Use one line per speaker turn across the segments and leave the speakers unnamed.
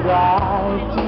right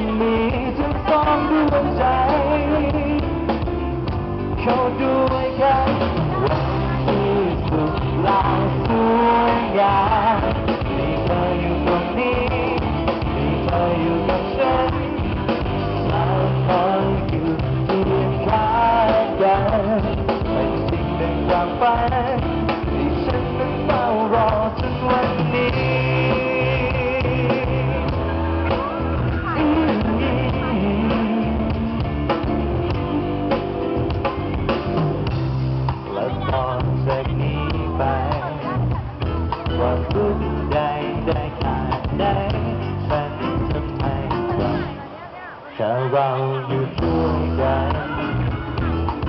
แหงฉันทำไมต้แค่เราอยู่ด้วยกัน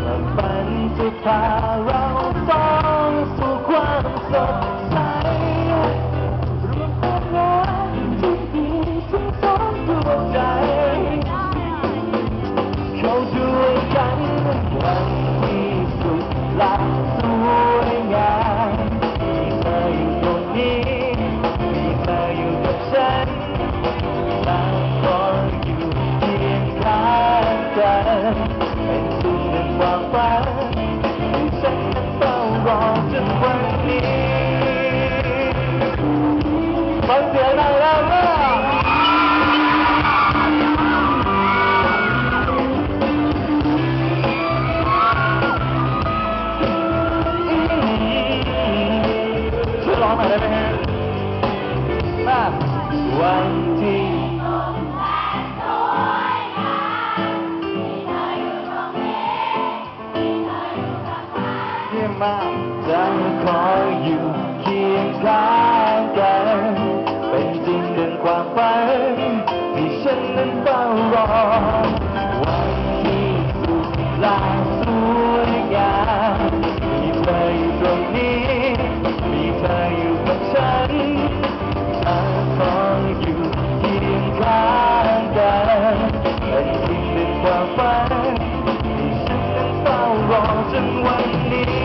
แล้วมันจะพาเรา วันที่มาจะคอยอยู่เคียงข้างกัน เป็นจริงดังความฝันที่ฉันนั้นเฝ้รอวันที่สุดลาย one minute.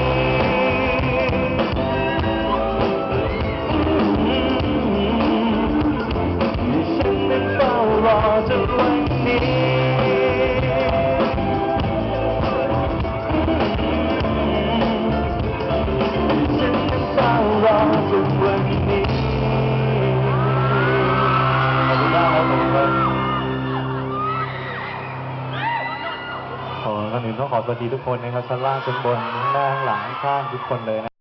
ผมก่อนอื่นก็
ขอสวัสดีทุกคนนะครับชั้นล่างชั้นบนหน้าหลังข้างทุกคนเลยนะ